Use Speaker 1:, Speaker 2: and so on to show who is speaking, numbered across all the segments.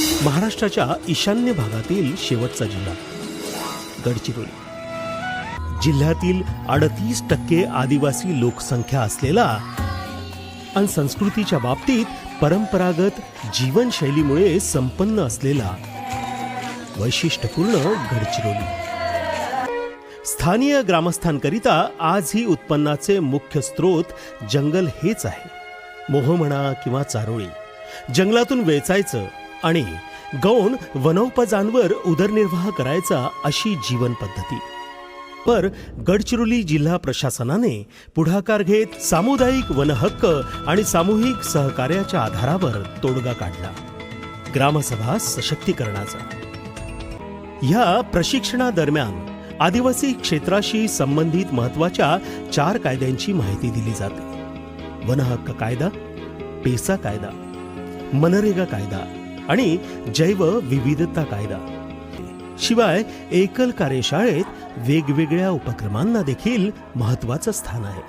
Speaker 1: महाराष्ट्राच्या ईशान्य भागातील शेवटचा जिल्हा गडचिरोली. जिल्ह्यातील अडतीस टक्के आदिवासी लोकसंख्या असलेला आणि संस्कृतीच्या बाबतीत परंपरागत जीवनशैलीमुळे संपन्न असलेला वैशिष्ट्यपूर्ण गडचिरोली. स्थानीय ग्रामस्थांकरिता आजही उत्पन्नाचे मुख्य स्रोत जंगल हेच आहे. मोह म्हणा किंवा चारोळी जंगलातून वेचायचं आणि गौण वनोपजांवर उदरनिर्वाह करायचा अशी जीवन पद्धती. पर गडचिरोली जिल्हा प्रशासनाने पुढाकार घेत सामुदायिक वनहक्क आणि सामूहिक सहकार्याच्या आधारावर तोडगा काढला. ग्रामसभा सशक्तीकरणाचा. या प्रशिक्षणादरम्यान आदिवासी क्षेत्राशी संबंधित महत्त्वाच्या चार कायद्यांची माहिती दिली जाते. वनहक्क कायदा पेसा कायदा मनरेगा कायदा आणि जैव विविधता कायदा. शिवाय एकल कार्यशाळेत वेगवेगळ्या उपक्रमांना देखील महत्वाचं स्थान आहे.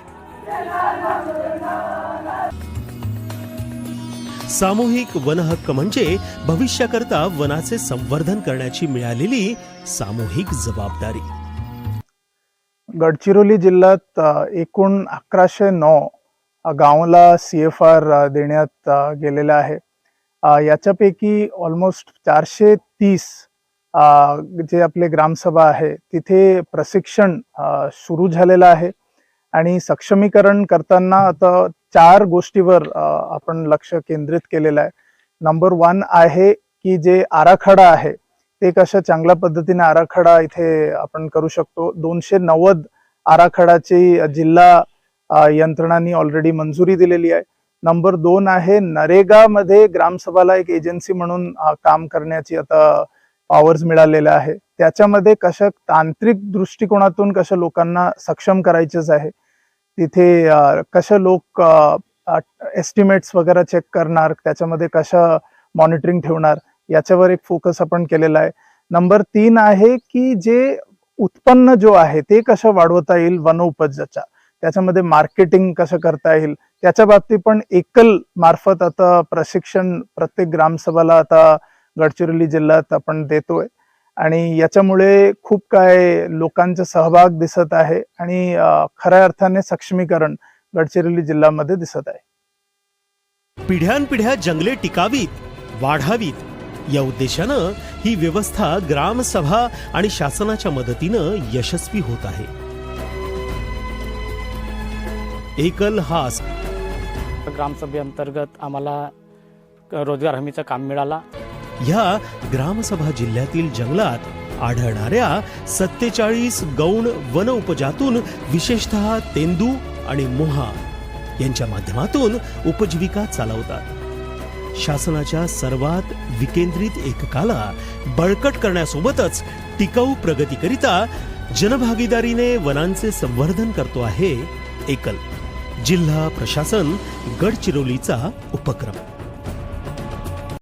Speaker 1: सामूहिक वनहक्क म्हणजे भविष्याकरता वनाचे संवर्धन करण्याची मिळालेली सामूहिक जबाबदारी.
Speaker 2: गडचिरोली जिल्ह्यात एकूण अकराशे नऊ गावाला सी एफ आर देण्यात गेलेला आहे. याच्यापैकी ऑलमोस्ट चारशे तीस जे आपले ग्रामसभा आहे तिथे प्रशिक्षण सुरू झालेलं आहे. आणि सक्षमीकरण करताना आता चार गोष्टीवर आपण लक्ष केंद्रित केलेलं आहे. नंबर वन आहे की जे आराखडा आहे ते कशा चांगल्या पद्धतीने आराखडा इथे आपण करू शकतो. दोनशे नव्वद आराखडाची जिल्हा यंत्रणांनी ऑलरेडी मंजुरी दिलेली आहे. नंबर दोन आहे नरेगामध्ये ग्रामसभाला एक एजन्सी म्हणून काम करण्याची आता पॉवर्स मिळालेल्या आहे त्याच्यामध्ये कशा तांत्रिक दृष्टिकोनातून कशा लोकांना सक्षम करायचंच आहे? तिथे कशा लोक एस्टिमेट्स वगैरे चेक करणार? त्याच्यामध्ये कसं मॉनिटरिंग ठेवणार? याच्यावर एक फोकस आपण केलेला आहे. नंबर तीन आहे की जे उत्पन्न जो आहे ते कसं वाढवता येईल वनउपजाच्या त्याच्यामध्ये मार्केटिंग कसं करता येईल? त्याच्या बाबतीत पण एकल मार्फत आता प्रशिक्षण प्रत्येक ग्रामसभाला आता गडचिरोली जिल्ह्यात आपण देतोय. आणि याच्यामुळे खूप काय लोकांचा सहभाग दिसत आहे आणि खऱ्या अर्थाने सक्षमीकरण गडचिरोली जिल्ह्यामध्ये दिसत आहे.
Speaker 1: पिढ्यानपिढ्या जंगले टिकावीत वाढावीत. या उद्देशानं ही व्यवस्था ग्रामसभा आणि शासनाच्या मदतीनं यशस्वी होत आहे. एकल हा अस-
Speaker 3: ग्रामसभेअंतर्गत आम्हाला रोजगार हमीचं काम मिळाला.
Speaker 1: ह्या ग्रामसभा जिल्ह्यातील जंगलात आढळणाऱ्या सत्तेचाळीस गौण वन उपजातून विशेषतः तेंदू आणि मोहा यांच्या माध्यमातून उपजीविका चालवतात. शासनाच्या सर्वात विकेंद्रित एककाला बळकट करण्यासोबतच टिकाऊ प्रगतीकरिता जनभागीदारीने वनांचे संवर्धन करतो आहे एकल. जिल्हा प्रशासन गडचिरोलीचा उपक्रम.